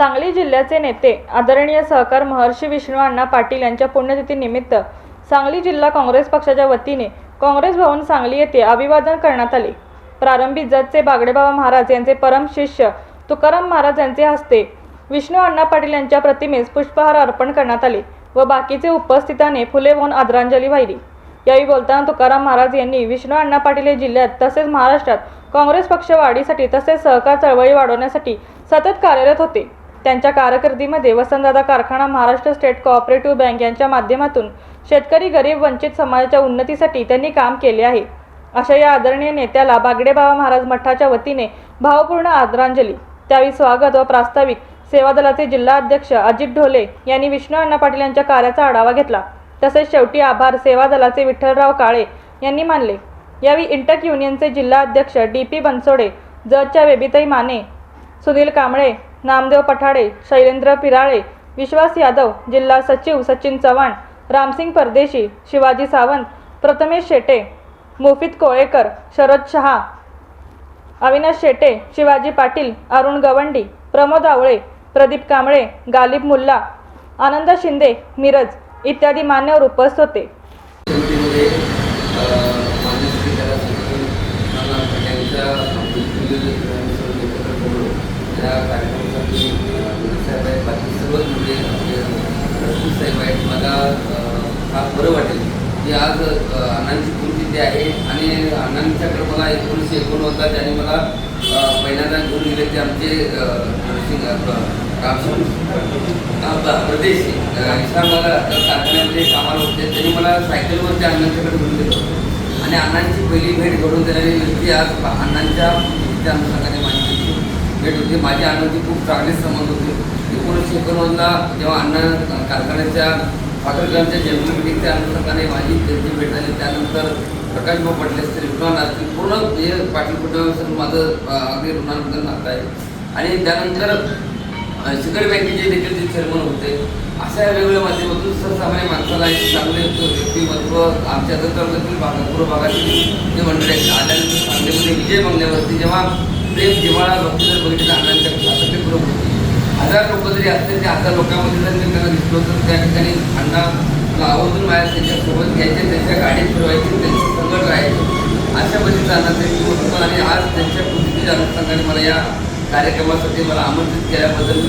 सांगली जिल्ह्याचे नेते आदरणीय सहकार महर्षी विष्णू अण्णा पाटील यांच्या पुण्यतिथीनिमित्त सांगली जिल्हा काँग्रेस पक्षाच्या वतीने काँग्रेस भवन सांगली येथे अभिवादन करण्यात आले. प्रारंभी जतचे बागडेबाबा महाराज यांचे परम शिष्य तुकाराम महाराज यांचे हस्ते विष्णू अण्णा पाटील यांच्या प्रतिमेस पुष्पहार अर्पण करण्यात आले व बाकीचे उपस्थितांनी फुले वाहून आदरांजली वाहिली. यावेळी बोलताना तुकाराम महाराज यांनी विष्णू अण्णा पाटील हे जिल्ह्यात तसेच महाराष्ट्रात काँग्रेस पक्ष वाढीसाठी तसेच सहकार चळवळी वाढवण्यासाठी सतत कार्यरत होते. त्यांच्या कारकिर्दीमध्ये वसंतदादा कारखाना महाराष्ट्र स्टेट कोऑपरेटिव्ह बँक यांच्या माध्यमातून शेतकरी गरीब वंचित समाजाच्या उन्नतीसाठी त्यांनी काम केले आहे. अशा या आदरणीय नेत्याला बागडेबाबा महाराज मठाच्या वतीने भावपूर्ण आदरांजली. त्यावेळी स्वागत व प्रास्ताविक सेवा दलाचे जिल्हा अध्यक्ष अजित ढोले यांनी विष्णू अण्णा पाटील यांच्या कार्याचा आढावा घेतला. तसेच शेवटी आभार सेवा दलाचे विठ्ठलराव काळे यांनी मानले. यावेळी इंटक युनियनचे जिल्हा अध्यक्ष डी पी बनसोडे जजच्या बेबीताई माने सुनील कांबळे नामदेव पठाडे शैलेंद्र पिराळे विश्वास यादव जिल्हा सचिव सचिन चव्हाण रामसिंग परदेशी शिवाजी सावंत प्रथमेश शेटे मोफित कोळेकर शरद शहा अविनाश शेटे शिवाजी पाटील अरुण गवंडी प्रमोद आवळे प्रदीप कांबळे गालिब मुल्ला आनंद शिंदे मिरज इत्यादी मान्यवर उपस्थित होते. त्या कार्यक्रमासाठी मोदी साहेब आहेत. बाकी सर्वच म्हणजे आपले रसूल साहेब आहेत. मला फार बरं वाटेल की आज अण्णांची पुण्यतिथी आहे आणि अण्णांच्याकडे मला एकोणीसशे एकोणनव्वदला त्यांनी मला पहिल्यांदा घेऊन गेले ते आमचे अं, नरसिंग आपलं कारखान्यामध्ये कामाला होते. त्यांनी मला सायकलवरती अण्णांच्याकडे घेऊन गेलो आणि अण्णांची पहिली भेट घडून देणारी व्यक्ती आज अण्णांच्या त्या अनुषंगाने माझी भेट होती. माझी अण्णांची खूप चांगले संबंध होते. एकोणीसशे एकोणनव्वदला जेव्हा अण्णा कारखान्याच्या पाटणकरांच्या जन्म मिटिंगच्या अनुषंगाने माझी त्यांची भेट झाली. त्यानंतर प्रकाश भाऊ पटले असतील विद्वान असतील पूर्ण हे पाटील कुटुंबासह माझं अगदी ऋणानुबंधन नातं आहे आणि त्यानंतर शिखर बँकेचे देखील जे चेअरमन होते. अशा वेगवेगळ्या माध्यमातून सर्वसामान्य माणसाला एक चांगले व्यक्तिमत्व आमच्या तालुक्यातील भाग पूर्व भागातील जे मंडळी आहेत आल्यानंतर सांगलीमध्ये विजय बंगल्यावरती जेव्हा प्रेम जिव्हाळा भक्ती जर बघितलं अण्णांच्या ते पूर्व हजार लोक जरी असतील ते हजार लोकांमध्ये जर मी त्यांना दिसलो तर त्या ठिकाणी अण्णा मला आवर्जून माझ्या त्यांच्यासोबत घ्यायचे त्यांच्या गाडीत फिरवायचे त्यांची संकट राहायचे. अशा पद्धतीचं अण्णा त्यांची आणि आज त्यांच्या कृतीच्या अनुषंगाने मला या कार्यक्रमासाठी मला आमंत्रित केल्याबद्दल